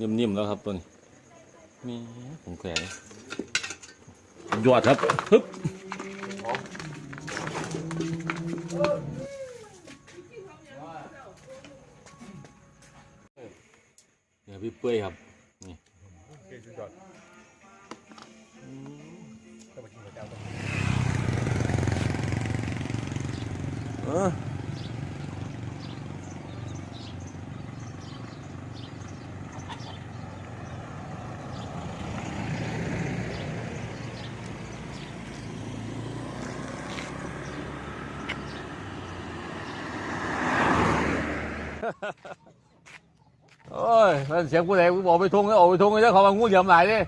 นิ่มๆแล้วครับตัวนี้มีผมแขวนยอดครับฮึบเดี๋ยวพี่เปื่อยครับ นี่โอเคสุดยอดก็มากินกับเจ้าเอ โอ้ยมันเสียงผู้ใดกูบอกไปทงแล้วออกไปทงแล้วเขามางูเหลี่ยมหลายดิ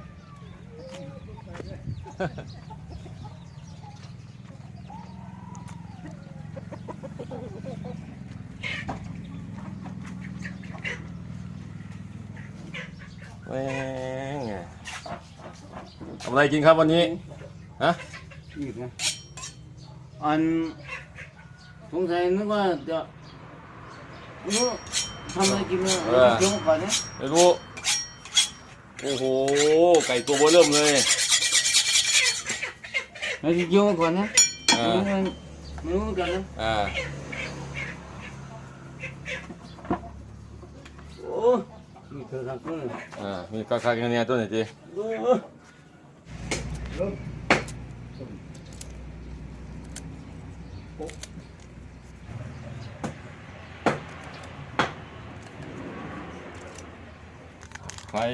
แม่งทำอะไรกินครับวันนี้ ฮะ อีกนะอันสงสัยนึกว่าจะ รู้ทำอะไรกินเนี่ยเกี่ยวก่อนเนี่ยไม่รู้ โอ้โห ไก่ตัวเบอเริ่มเลยไม่เกี่ยวก่อนนะอ่าไม่รู้เหมือนกันนะอ่า โอ้มีเธอทำตัวเลยอ่า มีกระคักเนี่ยตัวไหนจี ดูไฟ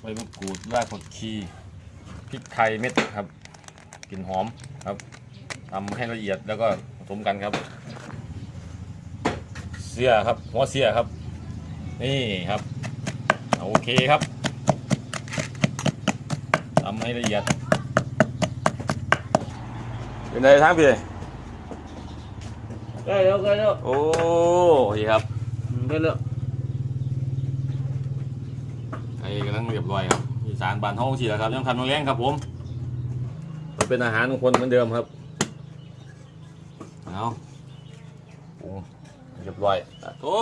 ใบมะกรูดรากผักชีพริกไทยเม็ดครับกลิ่นหอมครับทำให้ละเอียดแล้วก็ผสมกันครับ เสียครับหัวเสียครับ นี่ครับโอเคครับทำให้ละเอียดเป็นไงทั้งพี่ใกล้แล้วใกล้แล้วโอ้ดีครับใกล้แล้ว ไอ้กำลัง เรียบร้อยครับอีสานบานห้องฉีดแล้วครับยังทำโรงแรงครับผม มันเป็นอาหารของคนเหมือนเดิมครับเอาปรุงเรียบร้อยอะโอ้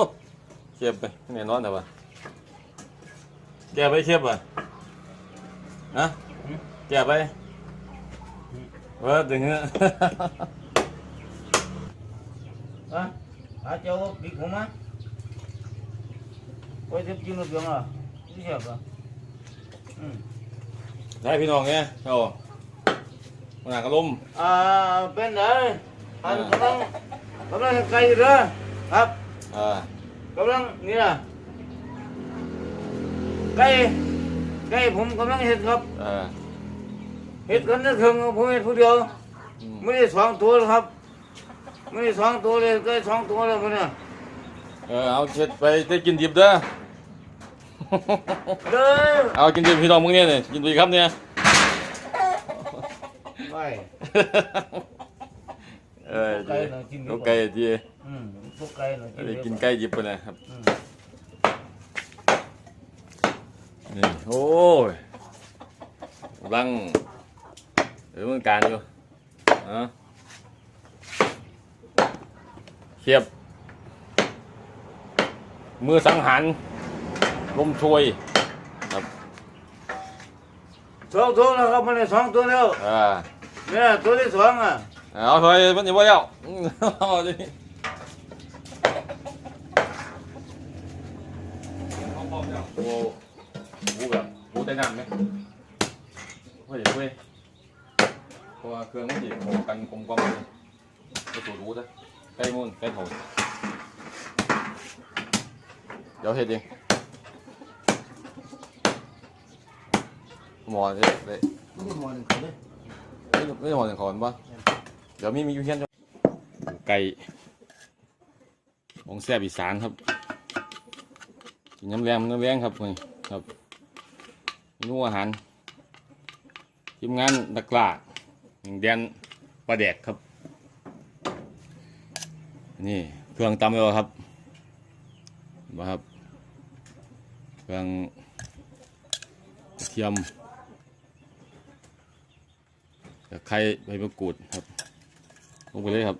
เชียบไปแน่นอนแต่ว่าแกไปเชียบอะนะแกไปเออถึงเงี้ยอะอาเจ้าบิ๊กผมอะไปเจ็บจริงหรือเปล่าอะไม่ใช่ป่ะอืม ได้พี่น้องเนี่ยเอามันหนักอารมณ์อ่าเป็นไงอันกำลังกำลังไกลอยู่เด้อครับอ่ากำลังนี่ล่ะไก่ไก่ผมกำลังเห็ดครับอ่าเห็ดกันนึกถึงผมเห็ดผู้เดียวอืมไม่ได้สองตัวหรอกครับไม่ได้สองตัวเลยไก่สองตัวแล้วมันเนี่ยเออเอาเช็ดไปได้กินดิบเด้อ เด้อเอากินดิบพี่น้องมึงเนี่ยเนี่ยกินดีครับเนี่ยไปเออไก่ดีน่ะกินดีกว่าลูกไก่ดีอืมพวกไก่น่ะได้กินเยอะไก่ดิบไปนะครับอืมนี่โอ้ยกำลังหรือมึงการอยู่อะเทียบ มือสังหาร ลมช่วยครับสองตัวแล้วครับมันได้สองตัวแล้วอ่าเนี่ยตัวที่สองอะเอาถอยมันยังไม่แล้วอืมเอาดิโอ้โหแบบโหได้นานไหมเฮ้ยเว้ยเพราะว่าเครื่องมันสิเข้ากันกลมกล่อมเลยไปสูดรู้นะใกล้มุ่นใกล้โถเดี๋ยวเฮ็ดเอง หมอเลยเลยไม่ได้มองเขาเลยไม่ไม่หมอถึงขอนปะเดี๋ยวมีมีอยู่เพี้ยนจ้ะไก่ของแซ่บอีสานครับกินน้ำแรงน้ำแรงครับนี่ครับเมนูอาหารทีมงานนักล่าหนึ่งแดนปลาแดกครับ นี่เครื่องตำแล้วครับมาครับเครื่องกระเทียม ใคร้ใบมะกรูดครับลงไปเลยครับ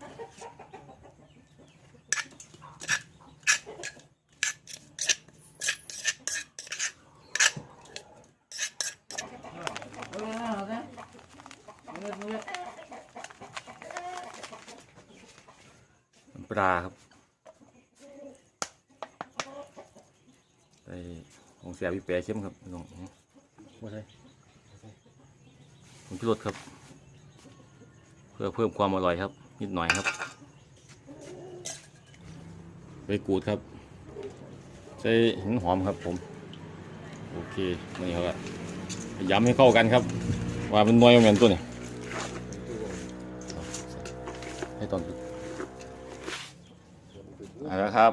ปลาครับไอ้องเสียพี่แปรเข้มครับน้องว่าไงผมพิรดครับ เพื่อเพิ่มความอร่อยครับ นิดหน่อยครับใบกูดครับใส่หินหอมครับผมโอเคนี่ครับย้ำให้เข้ากันครับ ว่าเป็นหน่วยเหมือนตัวนี้ให้ตอนเอาละครับ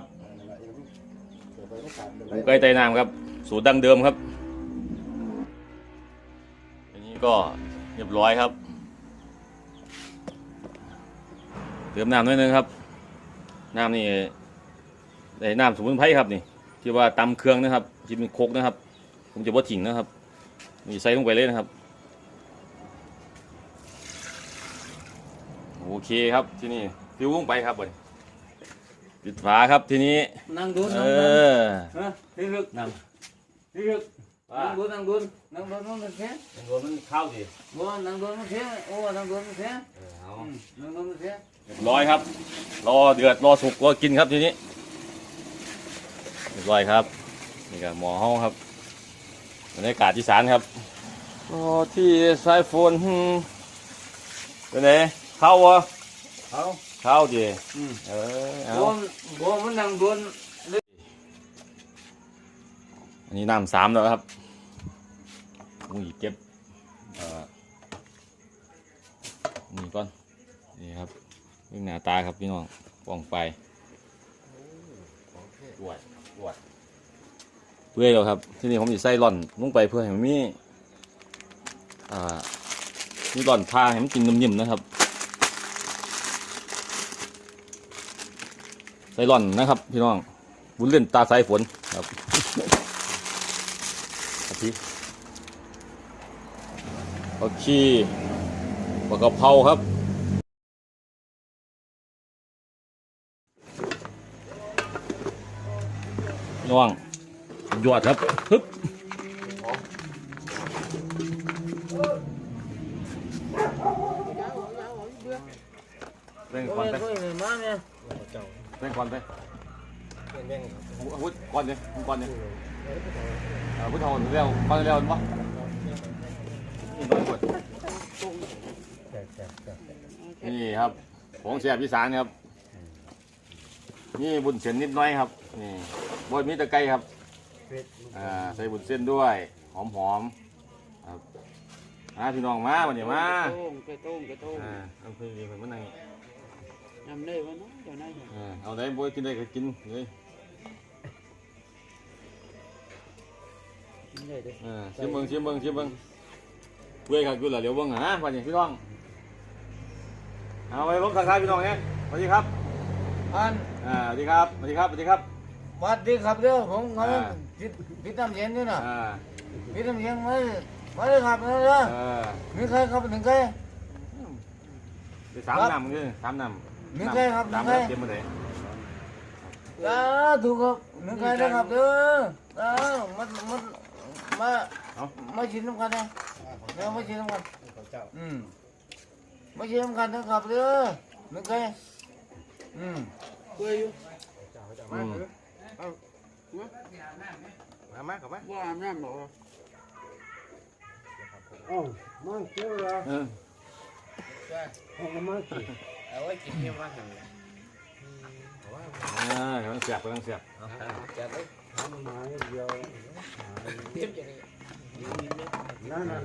หมูไก่ไตน้ำครับ สูตรดั้งเดิมครับ อันนี้ก็เรียบร้อยครับ เติมน้ำหนิดนึงครับ น้ำนี่ได้น้ำสมุนไพรครับนี่ ที่ว่าตำเครื่องนะครับที่เป็นโคกนะครับ ผมจะว่าถิ่งนะครับนี่ใส่ลงไปเลยนะครับ โอเคครับที่นี่ฟิวลงไปครับบนปิดฝาครับทีนี้ นั่งดูเอนั่งดูอฮะพี่ลึกนั่งพี่ลึกนั่งดูนั่งดูนั่งดูนั่งดูแค่โดนมันเข้าดิบ่นั่งดูมันแค่โอ้นั่งดูมันแค่เอานั่งดูมันแค่เรียบร้อยครับ รอเดือดรอสุกรอกินครับทีนี้เรียบร้อยครับนี่ก็หมอห้องครับบรรยากาศที่สานครับรอที่สายฝนเป็นไงเข้าวะเอาเข้าวดิอืมเออเอาบ่บ่มันนั่งดูอันนี้น้ำสามแล้วครับอุ้ยเก็บเอ่อนี่ก่อนนี่ครับ เรื่องหน้าตาครับพี่น้องปองไปดวดดวดเพื่อแล้วครับ ที่นี่ผมจะใส่ร่อนลงไปเพื่อให้มันมีอ่ามีร่อนพาให้มันกินนิ่มๆนะครับ ใส่ร่อนนะครับ พี่น้องบุญเล่นตาสายฝนครับกะทิโอเคปลากระเพราครับ น้องหยวดครับฮึบเร่งโอ้ก่อนยไปโอ้ยมาเนี่ยเจ้าเร่งก่อนไปแม่งอาวุธก่อนเลยก่อนเลยอาวุธทอนเร็วก่อนเร็ววะนี่ก่อนกดแซ่บแซ่บแซ่บนี่ครับของเสียพิสานครับ นี่บุญเส้นนิดหน้อยครับ นี่บอยมีตะไคร้ครับเผ็ดอ่าใส่บุญเส้นด้วย หอมหอมๆครับมาพี่น้องมาวันนี้มาโต้งไปโต้งไปโต้งอ่าเอาคือดีเหมือนมันไงยำได้วะเนาะเดี๋ยวนั้นอ่าเอาได้บอยกินได้ก็กินเลยกินได้เด้ออ่าชิมเบิ้งชิมเบิ้งชิมเบิ้งเว้ยครับกูเหรอเดี๋ยวเบิ้งหาวันนี้พี่น้องเอาไปลบทักทายพี่น้องเนี่ยสวัสดีครับอันอ่าสวัสดีครับสวัสดีครับสวัสดีครับส วัสดีครับเด้อผมเขาอ่า พิษพิษน้ำเย็นนี่น่ะอ่าพิษน้ำเย็นมามาเลยครับมาเลยเออมีใครครับหนึ่งใคร ไปสามครับนำนี่สามนำมีใครครับสามมีใครนำเตรียมมาเลยจ้าถูกครับหนึ่งใครนะครับเด้ออ้าวมามามามาชิมน้ำกันนะเดี๋ยวมาชิมน้ำกันข้าวเจ้าอืมมาชิมน้ำกันนะครับเด้อหนึ่งใครอืมเปื่อยอยู่ เจ้าเจ้าอืมมามาเข้ามาว่าอาบน้ำบอกว่าอ้าวมาเจ้าละเออเอามาสิเอาไว้กินเนี่ยว่าหันอ่ากำลังเสียบกำลังเสียบจะได้ทำมาเดียวเทียบอย่างนี้นั่นนั่น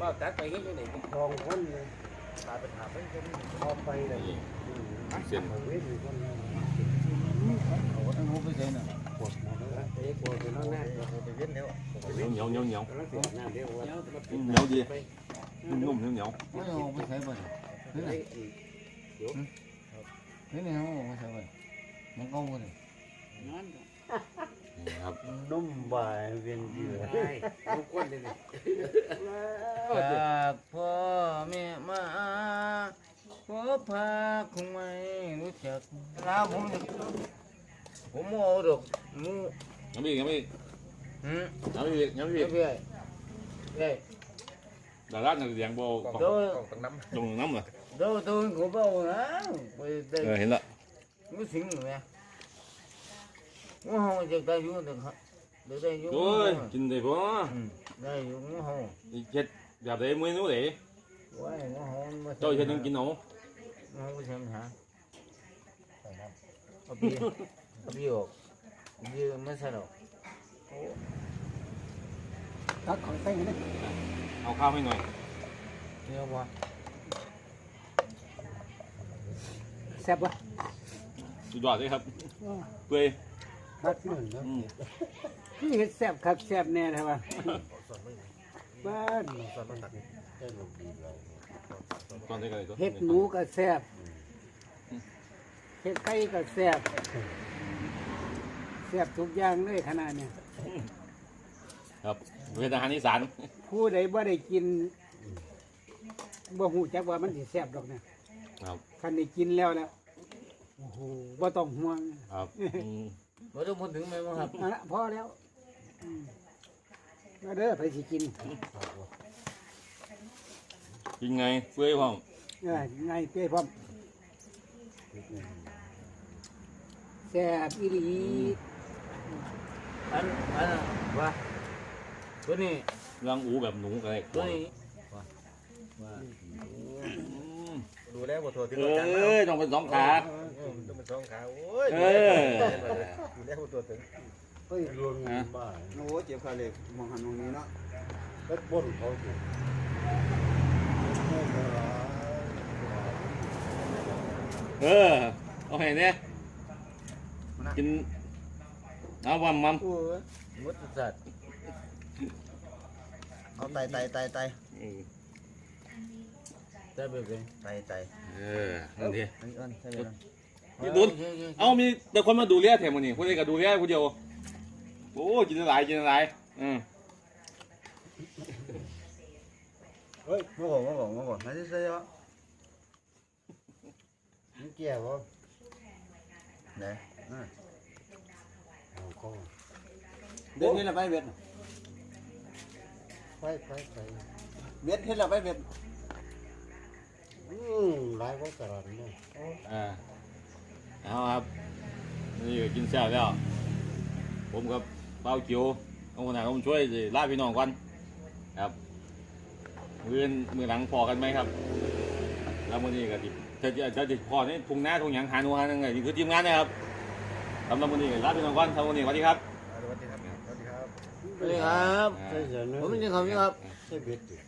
ก็ตัดไปงี้อยู่นี่สองคนเลยตาไปหาเป็นคนพอ ไปเลยเสียบเอาเวทอยู่คนนึงอันหูไปใส่น่ะปวดหมดแล้วเอ๊ะปวดเป็นน้องหน้าไปเวียนแล้วเหนียวเหนียวเหนียวเหนียวแล้วเสียหน้าเดียวว่าเดี๋ยวจะมาเหนียวดีนุ่มๆเหนียวเหนียวไม่เอาไปใส่บ่นี่น่ะนี่นี่เอาไปใส่บ่มันเก่าบ่นี่นอนก่อนนี่ครับนุ่มบ่ายเวียนเยือได้ลูกก้นเลยนี่จา khoác không ai nói thiệt sao không được cũng mua được mua nhắm gì nhắm gì nhắm ngắm gì ngắm gì đây Đà Lạt là dạng bò còn còn tầng năm rồi đó tôi cũng bò đó rồi hiện tại. nó xỉn rồi nè nó không được tay vô được được tay vô rồi trình thầy phó đây nó không chết giờ đấy mới nó để tôi sẽ những chín nổ นู้นเด้ quá nó không mà เจ้าเฮ็ดหยังกินเอา nó không có xem hả ำใส่น้ำ ở bia ở bia bia mới sao đâu ตักของใส่นี่เอาข้าวให้หน่อย nhiều quá แซ่บวะสุดยอดเลยครับเปื่อยคัดหนึ่งนะอืมคือเฮ็ดแซ่บคักแซ่บแน่ใช่ป่ะส่วนไม่บ้านส่วนมันตัดได้ลงดีเรา ตอนนี้ก็ได้ตัวเฮ็ดหมูก็แซ่บเฮ็ดไก่ก็แซ่บแซ่บทุกอย่างเลยขนาดเนี้ยครับเป็นอาหารอีสานผู้ใดบ่ได้กินบ่ฮู้จักว่ามันสิแซ่บดอกเนี่ยครับคันได้กินแล้วแล้วโอ้โหบ่ต้องห่วงครับอืม bữa đó muốn đứng mấy món hộp เอาละพอแล้วอืมมาเด้อไปสิกิน กินไงเปื่อยพร้อมเออไงเป้พร้อมแซ่บอีหลี anh anh à qua cái này รังอูแบบหนูก็ได้ cái này อืมดูแล้วบ่ทัวถึงเอเราจังแล้วอต้องเป็นสองขา ต้องเป็นสองขาโอ้ยเออ ดูแล้วบ่ทัวถึงเฮ้ยรวมฮะบ้าโอ้โหเจ็บขาเหล็กมองหันตรงนี้เนาะรถบนเขาอยู่ เออ เอาให้เนี่ยกินเอาวัมมัม Ủa, mất giật เอาไตไตไตไตอืม tay bề bề ไตไตเออนั่นทีอันนี้อันใช่ไหมล่ะนี่ดุนเอามีแต่คนมาดูเลี้ยแถมมันนี่คนใดก็ดูเลี้ยคนเดียวโอ้กินหลายกินหลายอืมเฮ้ยมาบอกมาบอกมาบอกไม่ใช่ใช่ปะนี่แก่บ่ไหนอะเอาก็เบ็ดเฮ็ดละไปเบ็ดไปไปไปเบ็ดเฮ็ดละไปเบ็ดอืมหลายกว่ากันเนาะอ่าเอาครับนี่ก็กินแซ่บแล้ว ผมกับเป้าเกียวเอาคนไหนผมช่วยสิลาพี่น้องก่อนครับมืออนมือหลังพอกันไหมครับ แล้วมื้อนี้ก็ติ ถ้าจะถ้าจะพอนี่ทุ่งนาทุ่งหยังหาหนูหาหนึงไงนี่คือทีมงานนะครับสำหรับมื้อนี้ก็ลาพี่น้องก่อนสำหรับมื้อนี้สวัสดีครับสวัสดีครับสวัสดีครับ Đây ครับใช่ใช่เนาะผมเป็นยังครับ ใช่เบ็ดอยู่ครับ